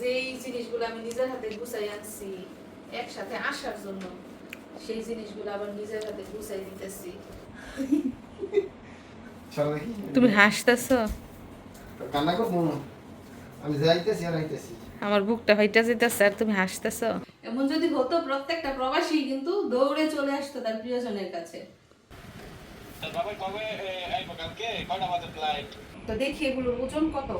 যেই জিনিসগুলো আমি নিজের হাতে গুছাই আনছি একসাথে আসার জন্য সেই জিনিসগুলো আবার নিজের হাতে গুছাই দিতেছি। তুমি হাসতেছ? কান্না করব? আমি যাইতেছি আর আইতেছি। আমার বুকটা হইটা যেতেছে আর তুমি হাসতেছ? এমন যদি হতো প্রত্যেকটা প্রবাসী কিন্তু দৌড়ে চলে আসতো তার প্রিয়জনের কাছে। তো দেখি এগুলোর ওজন কত?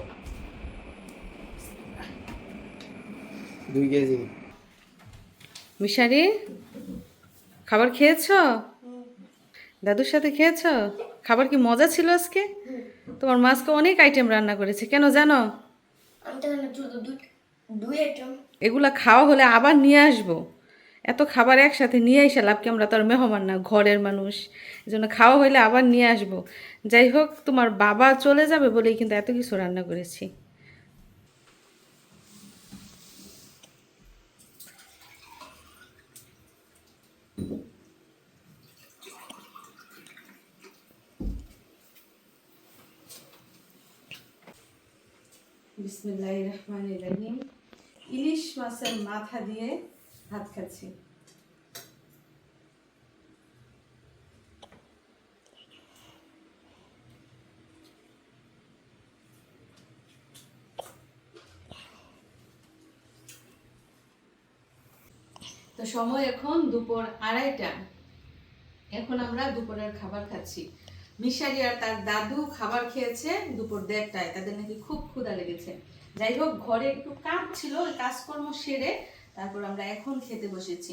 দুই কেজি। মিশারি খাবার খেয়েছ? দাদুর সাথে খেয়েছ? খাবার কি মজা ছিল আজকে? তোমার মাছকে অনেক আইটেম রান্না করেছে কেন জানো? এগুলা খাওয়া হলে আবার নিয়ে আসব। এত খাবার একসাথে নিয়ে এসে লাভ কি আমরা তো আর মেহমান না ঘরের মানুষ। এই জন্য খাওয়া হলে আবার নিয়ে আসব। যাই হোক তোমার বাবা চলে যাবে বলেই কিন্তু এত কিছু রান্না করেছি। বিসমিল্লাহির রহমানির রহিম ইলিশ মাছের মাথা দিয়ে ভাত খাচ্ছি। তো সময় এখন দুপুর আড়াইটা। এখন আমরা দুপুরের খাবার খাচ্ছি। মিশারি আর তার দাদু খাবার খেয়েছে দুপুর দেড়টায়। তাদের নাকি খুব ক্ষুধা লেগেছে। যাই হোক, ঘরে একটু কাজ ছিল, ওই কাজকর্ম সেরে তারপর আমরা এখন খেতে বসেছি।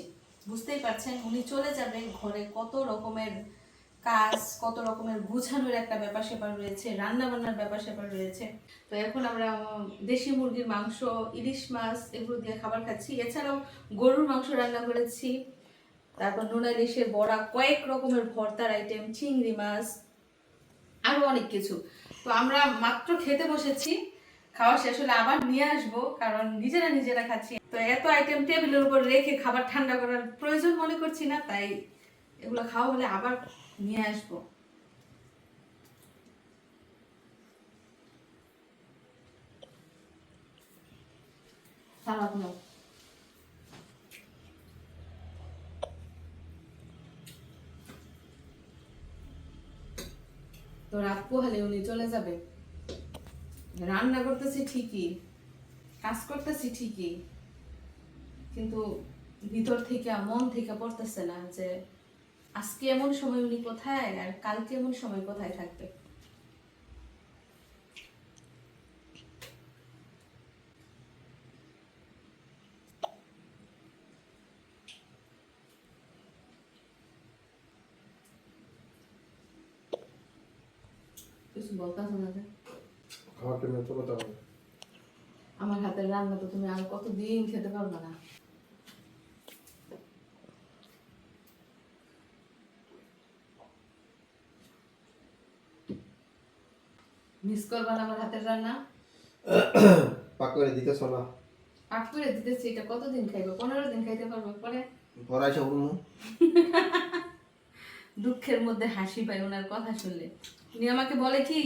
বুঝতেই পারছেন, উনি চলে যাবেন ঘরে। কত রকমের কাজ, কত রকমের গুছানোর একটা ব্যাপার স্যাপার রয়েছে রান্না বান্নার ব্যাপার স্যাপার রয়েছে। তো এখন আমরা দেশি মুরগির মাংস, ইলিশ মাছ, এগুলো দিয়ে খাবার খাচ্ছি। এছাড়াও গরুর মাংস রান্না করেছি। তারপর নোনা ইলিশের বড়া, কয়েক রকমের ভর্তার আইটেম চিংড়ি মাছ আরও অনেক কিছু। তো আমরা মাত্র খেতে বসেছি, খাওয়া শেষ হলে আবার নিয়ে আসব, কারণ নিজেরা নিজেরা খাচ্ছি। তো এত আইটেম টেবিলের উপর রেখে খাবার ঠান্ডা করার প্রয়োজন মনে করছি না, তাই এগুলো খাওয়া হলে আবার নিয়ে আসব। সালাদ তো রাত পোহালে উনি চলে যাবে। রান্না করতেছি ঠিকই, কাজ করতেছি ঠিকই, কিন্তু ভিতর থেকে মন থেকে পড়তেছে না যে আজকে এমন সময় উনি কোথায় আর কালকে এমন সময় কোথায় থাকবে। বলতেছো না যে? খাবার টেবিলে তো কথা বলে। আমার হাতের রান্না তো তুমি আর কতদিন খেতে পারবে না। মিস করবা না আমার হাতের রান্না? পাক দিতেছ না। পাক দিতেছি এটা কতদিন খাইবো? পনেরো দিন খাইতে পারব পরে? দুঃখের মধ্যে হাসি পাই ওনার কথা শুনলে। উনি আমাকে বলে কি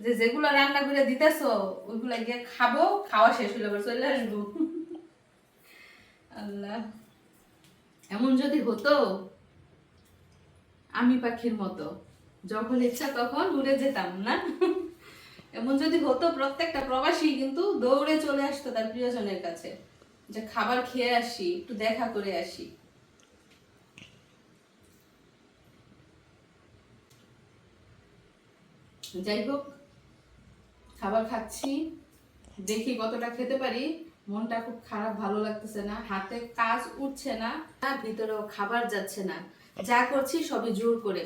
যে যেগুলো রান্না করে দিতেছো, ওইগুলা গিয়ে খাব, খাওয়া শেষ হলে আবার চলে আসব। আল্লাহ। এমন যদি হতো, আমি পাখির মতো, যখন ইচ্ছা তখন উড়ে যেতাম, না? এমন যদি হতো, প্রত্যেকটা প্রবাসী কিন্তু দৌড়ে চলে আসতো তার প্রিয়জনের কাছে, যে খাবার খেয়ে আসি, একটু দেখা করে আসি। যাই হোক, খাবার খাচ্ছি। দেখি কতটা খেতে পারি। মনটা খুব খারাপ, ভালো লাগতেছে না। হাতে কাজ উঠছে না, আর ভিতরেও খাবার যাচ্ছে না। যা করছি সবই জোর করে।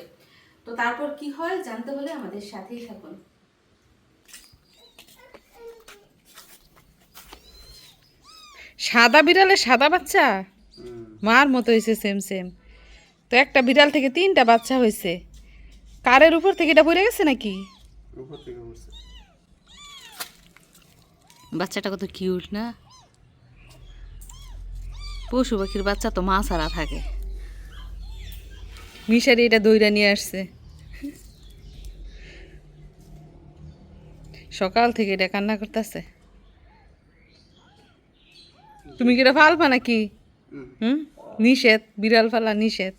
তো তারপর কি হয় জানতে হলে আমাদের সাথেই থাকুন। সাদা বিড়ালে সাদা বাচ্চা? মার মতো হয়েছে সেম সেম তো একটা বিড়াল থেকে তিনটা বাচ্চা হয়েছে কারের উপর থেকে এটা পড়ে গেছে নাকি? উপর থেকে উঠছে বাচ্চাটা কত কিউট না? পশু পাখির বাচ্চা তো মা ছাড়া থাকে। মিশারি এটা দইরা নিয়ে আসছে। সকাল থেকে এটা কান্না করতেছে। তুমি কি এটা ফালবা নাকি? হুম? নিষেধ বিড়াল ফালা নিষেধ।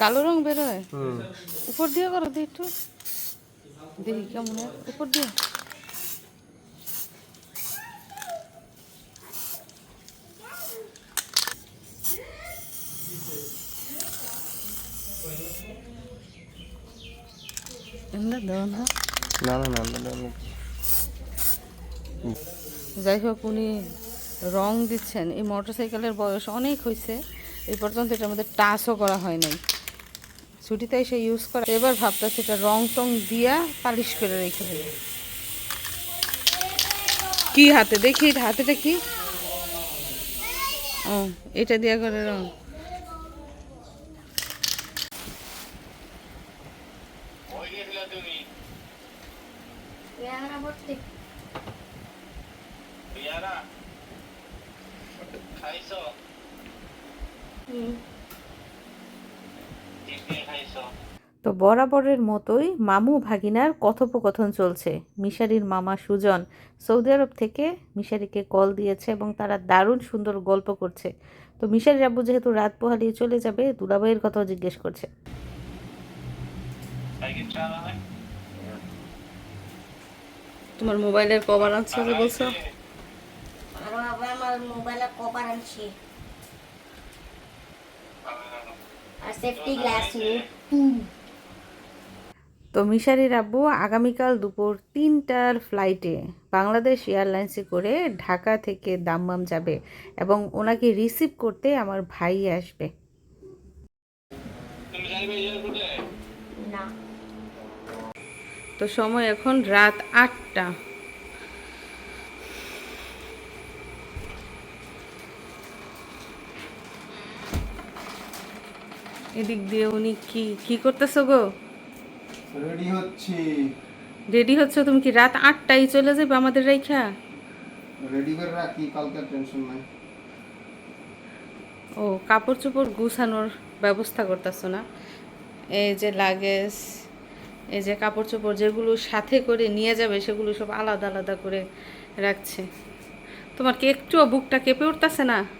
কালো রং বেরোয়। উপর দিয়ে করো দি একটু। দেখি কেমন হয়। উপর দিয়ে। না। না না যাই হোক উনি রং দিচ্ছেন। এই মোটরসাইকেলের বয়স অনেক হয়েছে এই পর্যন্ত এটার মধ্যে টাচও করা হয় নাই। ছুটিতে এসে ইউজ করা। এবার ভাবতেছে সেটা রং টং দিয়া পালিশ করে রেখে দেবে। কি হাতে? দেখি হাতেটা কি? ও, এটা দিয়া করে রং ওই গেছিলা তুমি পেয়ারা ভর্তি ইয়ারা খাইছো কি দিয়ে খাইছো তো বরাবরের মতোই মামু ভাগিনার কথোপকথন চলছে। মিশারির মামা সুজন সৌদি আরব থেকে মিশারিকে কল দিয়েছে এবং তারা দারুণ সুন্দর গল্প করছে। তো মিশারির আব্বু যেহেতু রাত পোহালিয়ে চলে যাবে দুলাভাইয়ের কথাও জিজ্ঞেস করছে। তোমার মোবাইলের কভার আনছে যে বলছো? আমার মোবাইলে কভার আনছি। আর সেফটি গ্লাস তো মিশারির আব্বু আগামীকাল দুপুর তিনটার ফ্লাইটে বাংলাদেশ এয়ারলাইন্সে করে ঢাকা থেকে দাম্মাম যাবে এবং ওনাকে রিসিভ করতে আমার ভাই আসবে। তো সময় এখন রাত আটটা। এদিক দিয়ে উনি কি কি করতেছো গো? রেডি হচ্ছি। রেডি হচ্ছে তুমি কি রাত আটটায় চলে যাবে আমাদের রেখা রেডি করে রাখি কালকে টেনশন নাই। ও কাপড় চোপড় গুছানোর ব্যবস্থা করতেছো না? এই যে লাগেজ এই যে কাপড় চোপড় যেগুলো সাথে করে নিয়ে যাবে সেগুলো সব আলাদা আলাদা করে রাখছে। তোমার কি একটুও বুকটা কেঁপে উঠতেছে না নো?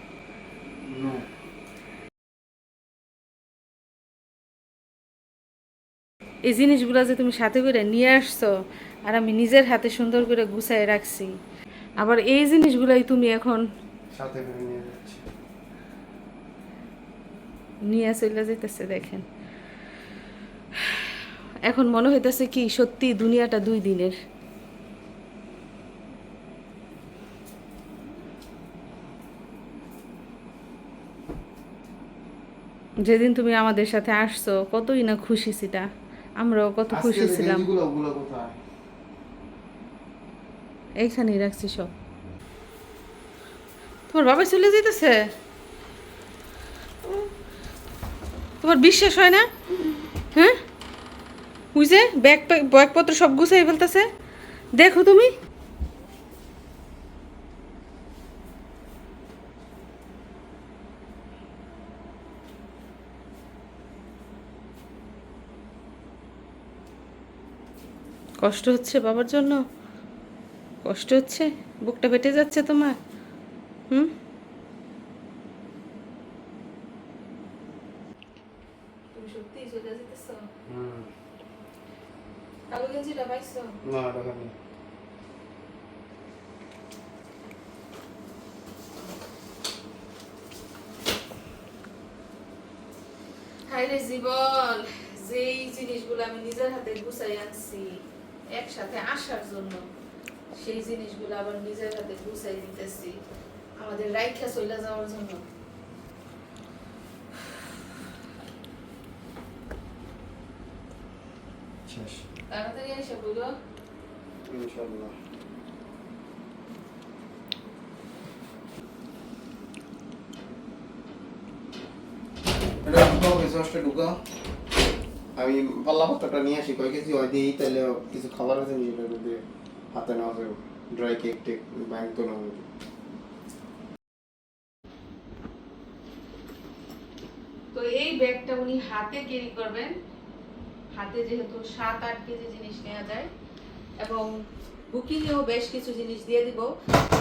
এই জিনিসগুলো যে তুমি সাথে করে নিয়ে আসছো আর আমি নিজের হাতে সুন্দর করে গুছাই রাখছি। আবার এই জিনিসগুলাই তুমি এখন সাথে করে নিয়ে যাচ্ছি। নিয়ে চলে যেতেছে দেখেন। এখন মনে হইতেছে কি সত্যি দুনিয়াটা দুই দিনের। যেদিন তুমি আমাদের সাথে আসছো কতই না খুশি ছিলা আমরাও কত খুশি ছিলাম। এইখানেই রাখছি সব। তোমার বাবা চলে যেতেছে তোমার বিশ্বাস হয় না? হ্যাঁ? বুঝে ব্যাগ ব্যাগপত্র সব গুছাই ফেলতেছে। দেখো তুমি। কষ্ট হচ্ছে বাবার জন্য? কষ্ট হচ্ছে? বুকটা ফেটে যাচ্ছে তোমার? হুম? জীবন যেই জিনিসগুলো আমি নিজের হাতে গুছাই আনছি। একসাথে আসার জন্য সেই জিনিসগুলো আবার নিজের হাতে গুছাই দিতেছি। আমাদের রাইখা চলে যাওয়ার জন্য। তাড়াতাড়ি এসে বলো। ইনশাল্লাহ এটা ঢুকাও ওয়াশটা ঢুকাও। আমি পাল্লা পাত্রটা নিয়ে আসি কয় কেজি হয়? দিই তাহলে কিছু খাবার আছে নিজের মধ্যে? হাতে নেওয়া যাবে ড্রাই কেক টেক ব্যাংক তো না তো এই ব্যাগটা উনি হাতে ক্যারি করবেন। হাতে যেহেতু সাত আট কেজি জিনিস নেওয়া যায়। এবং বুকিংয়েও বেশ কিছু জিনিস দিয়ে দিব।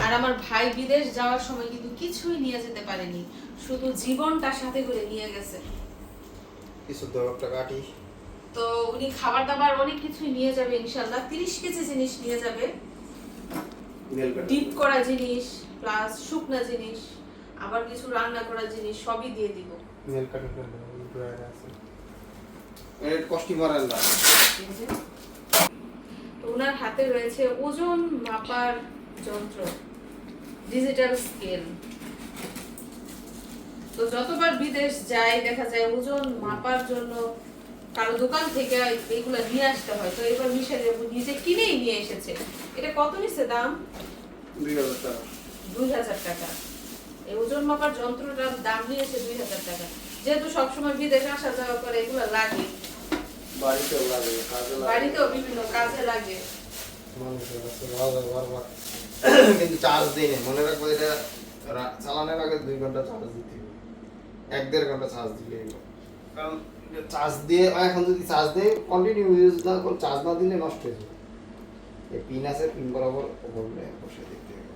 আর আমার ভাই বিদেশ যাওয়ার সময় কিন্তু কিছুই নিয়ে যেতে পারেনি। শুধু জীবনটা সাথে করে নিয়ে গেছে। কিছু দরটা কাটি তো উনি খাবার দাবার অনেক কিছুই নিয়ে যাবে ইনশাল্লাহ তিরিশ কেজি জিনিস নিয়ে যাবে। ডিপ করা জিনিস প্লাস শুকনা জিনিস আবার কিছু রান্না করা জিনিস সবই দিয়ে দিব। নেল কাটা ফেলবে ড্রায়ার আছে। এর কষ্টি মারাল না তো ওনার হাতে রয়েছে ওজন মাপার যন্ত্র ডিজিটাল স্কেল তো যতবার বিদেশ যায় দেখা যায় ওজন মাপার জন্য কারও দোকান থেকে এগুলো নিয়ে আসতে হয়। তো এবার মিশালি বাবু নিজে কিনেই নিয়ে এসেছে। এটা কত নিচ্ছে দাম? দুই হাজার টাকা। এই ওজন মাপার যন্ত্রটার দাম নিয়েছে দুই হাজার টাকা। যেহেতু সবসময় বিদেশে আসা যাওয়া করে এগুলো লাগে। বাড়িতেও লাগে কাজে লাগে। বাড়িতেও বিভিন্ন কাজে লাগে। কিন্তু চার্জ দিই না। মনে রাখব এটা চালানোর আগে দুই ঘণ্টা চার্জ দিতে হবে। এক দেড় ঘণ্টা চার্জ দিলে কারণ চার্জ দিয়ে এখন যদি চার্জ দিয়ে কন্টিনিউ ইউজ না করে চার্জ না দিলে নষ্ট হয়ে যাবে। এই পিন আছে পিন বরাবর ওপর বসে দিতে হবে।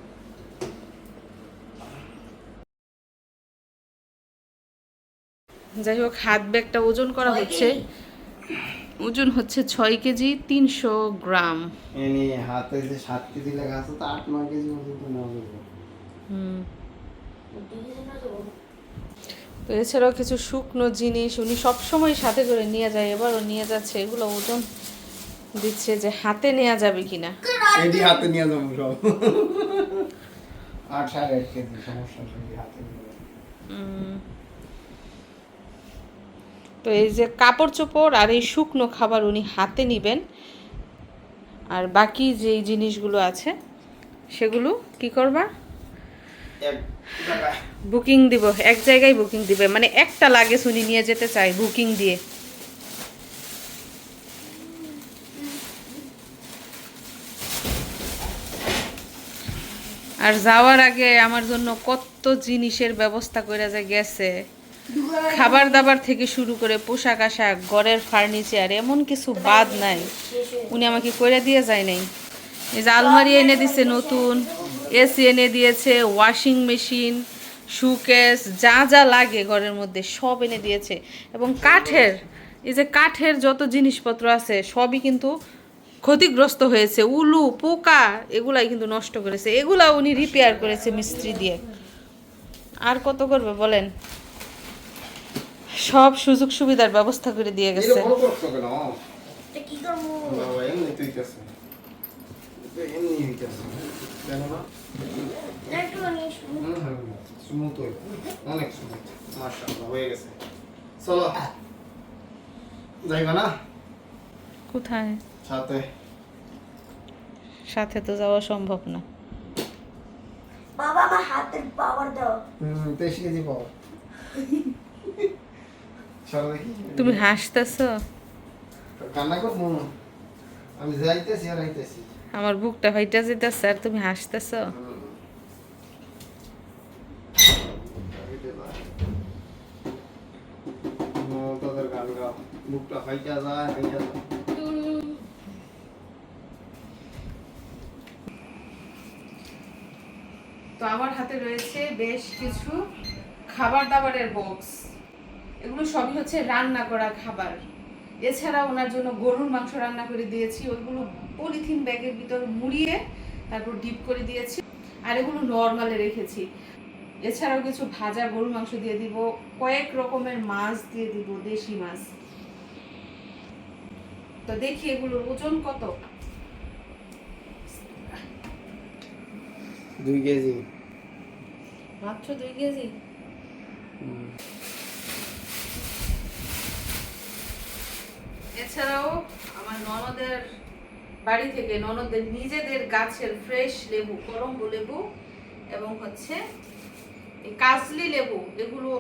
যাই হোক হাত ব্যাগটা ওজন করা হচ্ছে। ওজন হচ্ছে ছয় কেজি তিনশো গ্রাম। এনে হাতে যে সাত কেজি লেখা আছে তো আট নয় কেজি যাবে। হুম। তো এছাড়াও কিছু শুকনো জিনিস উনি সবসময় সাথে করে নিয়ে যায় এবারও নিয়ে যাচ্ছে এগুলো ওজন দিচ্ছে যে হাতে নেওয়া যাবে কিনা। এটি হাতে নিয়ে যাব সব। আট সাড়ে আট কেজি সমস্যা হাতে নিয়ে যাব। উম, তো এই যে কাপড় চোপড় আর এই শুকনো খাবার উনি হাতে নিবেন। আর বাকি যেই জিনিসগুলো আছে সেগুলো কি করবা? বুকিং দিব এক জায়গায় বুকিং দিবে। মানে একটা লাগেজ উনি নিয়ে যেতে চাই বুকিং দিয়ে। আর যাওয়ার আগে আমার জন্য কত জিনিসের ব্যবস্থা করে যে গেছে। খাবার দাবার থেকে শুরু করে পোশাক আশাক ঘরের ফার্নিচার এমন কিছু বাদ নাই। উনি আমাকে করে দিয়ে যায় নাই। এই যে আলমারি এনে দিছে নতুন এসি এনে দিয়েছে ওয়াশিং মেশিন সুকেস যা যা লাগে ঘরের মধ্যে সব এনে দিয়েছে। এবং কাঠের এই যে কাঠের যত জিনিসপত্র আছে সবই কিন্তু ক্ষতিগ্রস্ত হয়েছে। উলু পোকা এগুলাই কিন্তু নষ্ট করেছে। এগুলা উনি রিপেয়ার করেছে মিস্ত্রি দিয়ে। আর কত করবে বলেন? সব সুযোগ সুবিধার ব্যবস্থা করে দিয়ে গেছে বড় করছ কেন এটা কি করব বাবা এমনি তুই কাছে এমনি হইতেছে কেন না একটু নিয়ে স্মুথ অনেক স্মুথ মাশাআল্লাহ হয়ে গেছে চলো যাইবা না কোথায়? সাথে। সাথে তো যাওয়া সম্ভব না। বাবা আমার হাতের পাওয়ার দাও। হুম তেইশ কেজি পাও চলো দেখি। তুমি হাসতেছো? কান্না করব? আমি যাইতেছি আর আইতেছি। আমার বুকটা হইটা যেতেছে আর তুমি হাসতেছো। তো আমার হাতে রয়েছে বেশ কিছু খাবার দাবারের বক্স এগুলো সবই হচ্ছে রান্না করা খাবার। এছাড়া ওনার জন্য গরুর মাংস রান্না করে দিয়েছি, ওইগুলো পলিথিন ব্যাগের ভিতর মুড়িয়ে তারপর ডিপ করে দিয়েছি। আর এগুলো নর্মালে রেখেছি। এছাড়াও কিছু ভাজা গরুর মাংস দিয়ে দিব কয়েক রকমের মাছ দিয়ে দিব দেশি মাছ। তো দেখি এগুলোর ওজন কত? দুই কেজি। মাত্র দুই কেজি? এছাড়াও আমার ননদের বাড়ি থেকে ননদের নিজেদের গাছের ফ্রেশ লেবু করম্ব লেবু এবং হচ্ছে কাজলি লেবু এগুলো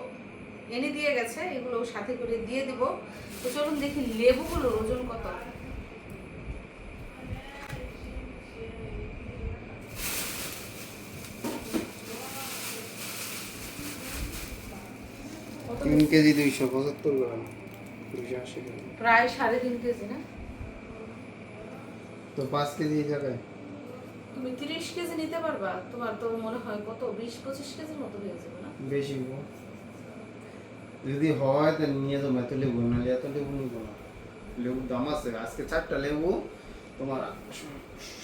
এনে দিয়ে গেছে এগুলো সাথে করে দিয়ে দেব। তো চলুন দেখি লেবুগুলোর ওজন কত। তিন কেজি দুইশো পঁচাত্তর গ্রাম দুইশো আশি গ্রাম। প্রায় সাড়ে তিন কেজি না? তো পাঁচ কেজি এই জায়গায়। তুমি তিরিশ কেজি নিতে পারবা তোমার তো মনে হয় কত বিশ পঁচিশ কেজির মতো হয়ে যাবে না? বেশি। যদি হয় তো নিয়ে যাব এত লেবু নাহলে এত লেবু নিবো না। লেবুর দাম আছে আজকে চারটা লেবু তোমার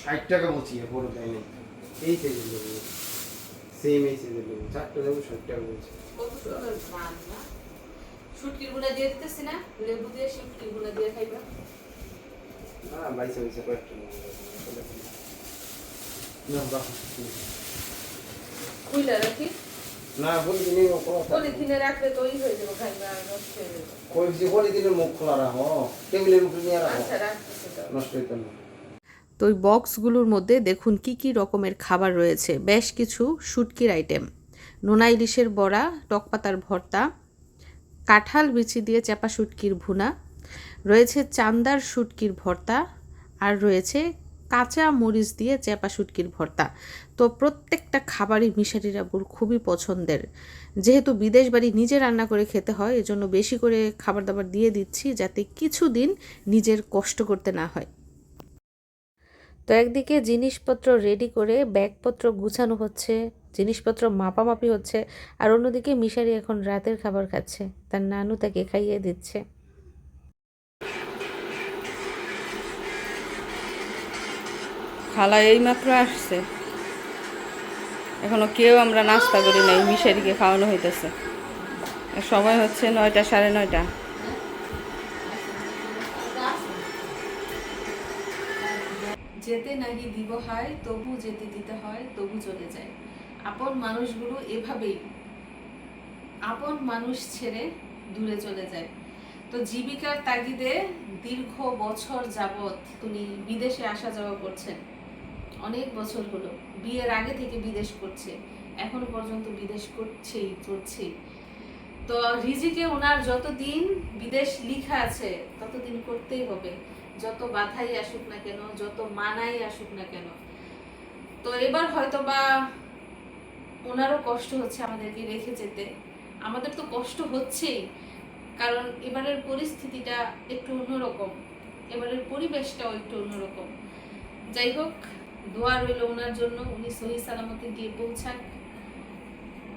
ষাট টাকা বলছিয়ে বড় তাই নেই এই সাইজের লেবু সেম এই সাইজের লেবু চারটা লেবু ষাট টাকা বলছি কত সুন্দর না? শুটকিরগুলা দিয়ে দিতেছি না লেবু দিয়ে শুটকিরগুলা দিয়ে খাইবা না বাইসে বাইসে কয়েকটা নেব না রাখো। খুইলা রাখি না। পলিথিনে রাখলে তো ওই হয়ে যাবে খাইবা আর নষ্ট হয়ে যাবে কইছি বলি দিনে মুখ খোলা রাখো টেবিলের উপরে নিয়ে রাখো আচ্ছা রাখতেছি তো নষ্ট হইতো না তো ওই বক্সগুলোর মধ্যে দেখুন কি কি রকমের খাবার রয়েছে। বেশ কিছু শুটকির আইটেম। নোনা ইলিশের বড়া টক পাতার ভর্তা কাঁঠাল বিচি দিয়ে চাপা শুটকির ভুনা রয়েছে চান্দার শুটকির ভর্তা আর রয়েছে কাঁচা মরিচ দিয়ে চেপা শুটকির ভর্তা। তো প্রত্যেকটা খাবারই মিশারি রাবুর খুবই পছন্দের। যেহেতু বিদেশ বাড়ি নিজে রান্না করে খেতে হয়, এজন্য বেশি করে খাবার দাবার দিয়ে দিচ্ছি যাতে কিছুদিন নিজের কষ্ট করতে না হয়। তো একদিকে জিনিসপত্র রেডি করে ব্যাগপত্র গুছানো হচ্ছে, জিনিসপত্র মাপামাপি হচ্ছে, আর অন্যদিকে মিশারি এখন রাতের খাবার খাচ্ছে। তার নানু তাকে খাইয়ে দিচ্ছে। খালা এইমাত্র আসছে। এখনও কেউ আমরা নাস্তা করি নাই মিশারিকে খাওয়ানো হইতেছে। সময় হচ্ছে নয়টা, সাড়ে নয়টা। যেতে নাহি দিব হয়, তবু যেতে দিতে হয়, তবু চলে যায়। আপন মানুষগুলো এভাবেই, আপন মানুষ ছেড়ে দূরে চলে যায়। তো জীবিকার তাগিদে দীর্ঘ বছর যাবত তিনি বিদেশে আসা যাওয়া করছেন। অনেক বছর হলো। বিয়ের আগে থেকে বিদেশ করছে। এখনও পর্যন্ত বিদেশ করছেই করছেই। তো রিজিকে ওনার যতদিন বিদেশ লিখা আছে, ততদিন করতেই হবে। যত বাধাই আসুক না কেন, যত মানাই আসুক না কেন। তো এবার হয়তো বা ওনারও কষ্ট হচ্ছে আমাদেরকে রেখে যেতে। আমাদের তো কষ্ট হচ্ছেই, কারণ এবারের পরিস্থিতিটা একটু অন্যরকম। এবারের পরিবেশটাও একটু অন্যরকম। যাই হোক দোয়া রইল ওনার জন্য। উনি সহি সালামতে গিয়ে পৌঁছাক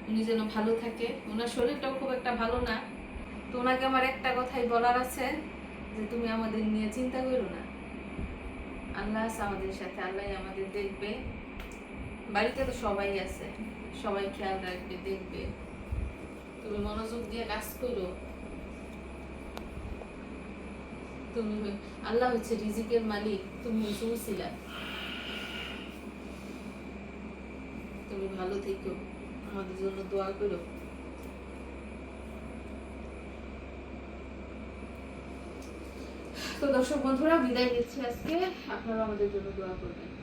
উনি যেন ভালো থাকে। ওনার শরীরটাও খুব একটা ভালো না। তো ওনাকে আমার একটা কথাই বলার আছে যে, তুমি আমাদের নিয়ে চিন্তা করো না। আল্লাহ আমাদের সাথে আল্লাহ আমাদের দেখবে। বাড়িতে তো সবাই আছে। সবাই খেয়াল রাখবে, দেখবে। তুমি মনোযোগ দিয়ে কাজ করো। তুমি, আল্লাহ হচ্ছে রিজিকের মালিক। তুমি হচ্ছে তুমি ভালো থেকো। আমাদের জন্য দোয়া করো। তো দর্শক বন্ধুরা, বিদায় নিচ্ছি আজকে। আপনারা আমাদের জন্য দোয়া করবেন।